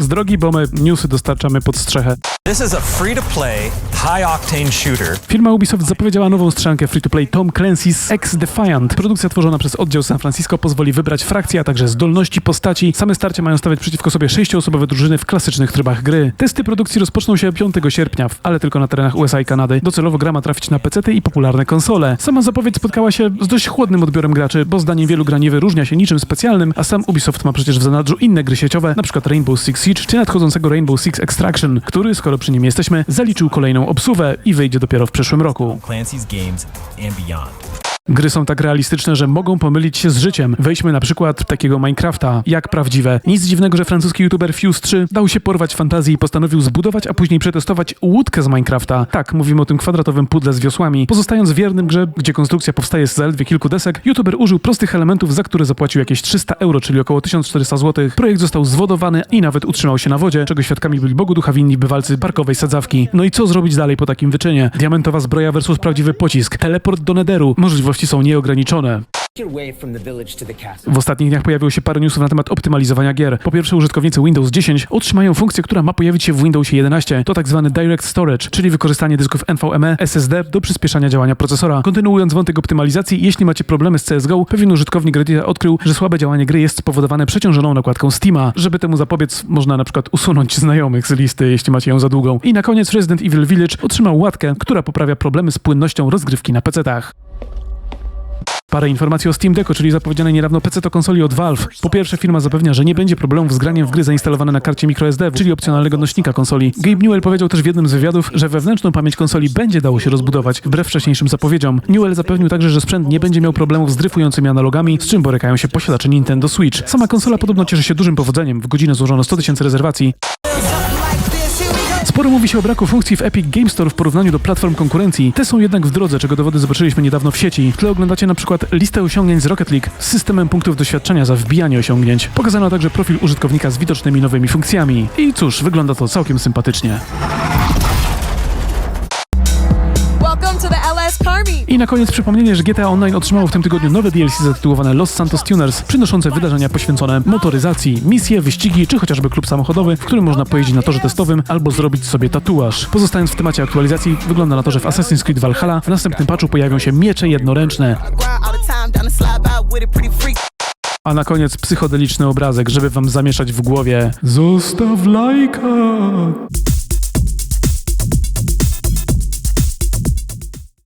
Z drogi, bo my newsy dostarczamy pod strzechę. This is a free to play, high octane shooter. Firma Ubisoft zapowiedziała nową strzelankę free-to-play Tom Clancy's X Defiant. Produkcja tworzona przez oddział San Francisco pozwoli wybrać frakcje, a także zdolności postaci. Same starcia mają stawiać przeciwko sobie sześcioosobowe drużyny w klasycznych trybach gry. Testy produkcji rozpoczną się 5 sierpnia, ale tylko na terenach USA i Kanady. Docelowo gra ma trafić na PC i popularne konsole. Sama zapowiedź spotkała się z dość chłodnym odbiorem graczy, bo zdaniem wielu gra nie wyróżnia się niczym specjalnym, a sam Ubisoft ma przecież w zanadrzu inne gry sieciowe, np. Rainbow Six Siege czy nadchodzącego Rainbow Six Extraction, który, skoro przy nim jesteśmy, zaliczył kolejną obsuwę i wyjdzie dopiero w przyszłym roku. Gry są tak realistyczne, że mogą pomylić się z życiem. Wejdźmy na przykład takiego Minecrafta, jak prawdziwe. Nic dziwnego, że francuski youtuber Fuse3 dał się porwać fantazji i postanowił zbudować, a później przetestować łódkę z Minecrafta. Tak, mówimy o tym kwadratowym pudle z wiosłami. Pozostając wiernym grze, gdzie konstrukcja powstaje z zaledwie kilku desek, youtuber użył prostych elementów, za które zapłacił jakieś 300 euro, czyli około 1400 zł. Projekt został zwodowany i nawet utrzymał się na wodzie, czego świadkami byli Bogu ducha winni bywalcy parkowej sadzawki. No i co zrobić dalej po takim wyczynie? Diamentowa zbroja versus prawdziwy pocisk, teleport do Nederu. Możliwości są nieograniczone. W ostatnich dniach pojawiło się parę newsów na temat optymalizowania gier. Po pierwsze, użytkownicy Windows 10 otrzymają funkcję, która ma pojawić się w Windowsie 11. To tak zwany Direct Storage, czyli wykorzystanie dysków NVMe, SSD do przyspieszania działania procesora. Kontynuując wątek optymalizacji, jeśli macie problemy z CSGO, pewien użytkownik Reddita odkrył, że słabe działanie gry jest spowodowane przeciążoną nakładką Steama. Żeby temu zapobiec, można na przykład usunąć znajomych z listy, jeśli macie ją za długą. I na koniec Resident Evil Village otrzymał łatkę, która poprawia problemy z płynnością rozgrywki na PC-tach. Parę informacji o Steam Decku, czyli zapowiedzianej niedawno PC to konsoli od Valve. Po pierwsze, firma zapewnia, że nie będzie problemów z graniem w gry zainstalowane na karcie microSD, czyli opcjonalnego nośnika konsoli. Gabe Newell powiedział też w jednym z wywiadów, że wewnętrzną pamięć konsoli będzie dało się rozbudować, wbrew wcześniejszym zapowiedziom. Newell zapewnił także, że sprzęt nie będzie miał problemów z dryfującymi analogami, z czym borykają się posiadacze Nintendo Switch. Sama konsola podobno cieszy się dużym powodzeniem. W godzinę złożono 100 tysięcy rezerwacji. Sporo mówi się o braku funkcji w Epic Game Store w porównaniu do platform konkurencji. Te są jednak w drodze, czego dowody zobaczyliśmy niedawno w sieci. W tle oglądacie na przykład listę osiągnięć z Rocket League z systemem punktów doświadczenia za wbijanie osiągnięć. Pokazano także profil użytkownika z widocznymi nowymi funkcjami. I cóż, wygląda to całkiem sympatycznie. I na koniec przypomnienie, że GTA Online otrzymało w tym tygodniu nowe DLC zatytułowane Los Santos Tuners, przynoszące wydarzenia poświęcone motoryzacji, misje, wyścigi, czy chociażby klub samochodowy, w którym można pojeździć na torze testowym albo zrobić sobie tatuaż. Pozostając w temacie aktualizacji, wygląda na to, że w Assassin's Creed Valhalla w następnym patchu pojawią się miecze jednoręczne. A na koniec psychodeliczny obrazek, żeby wam zamieszać w głowie. Zostaw lajka!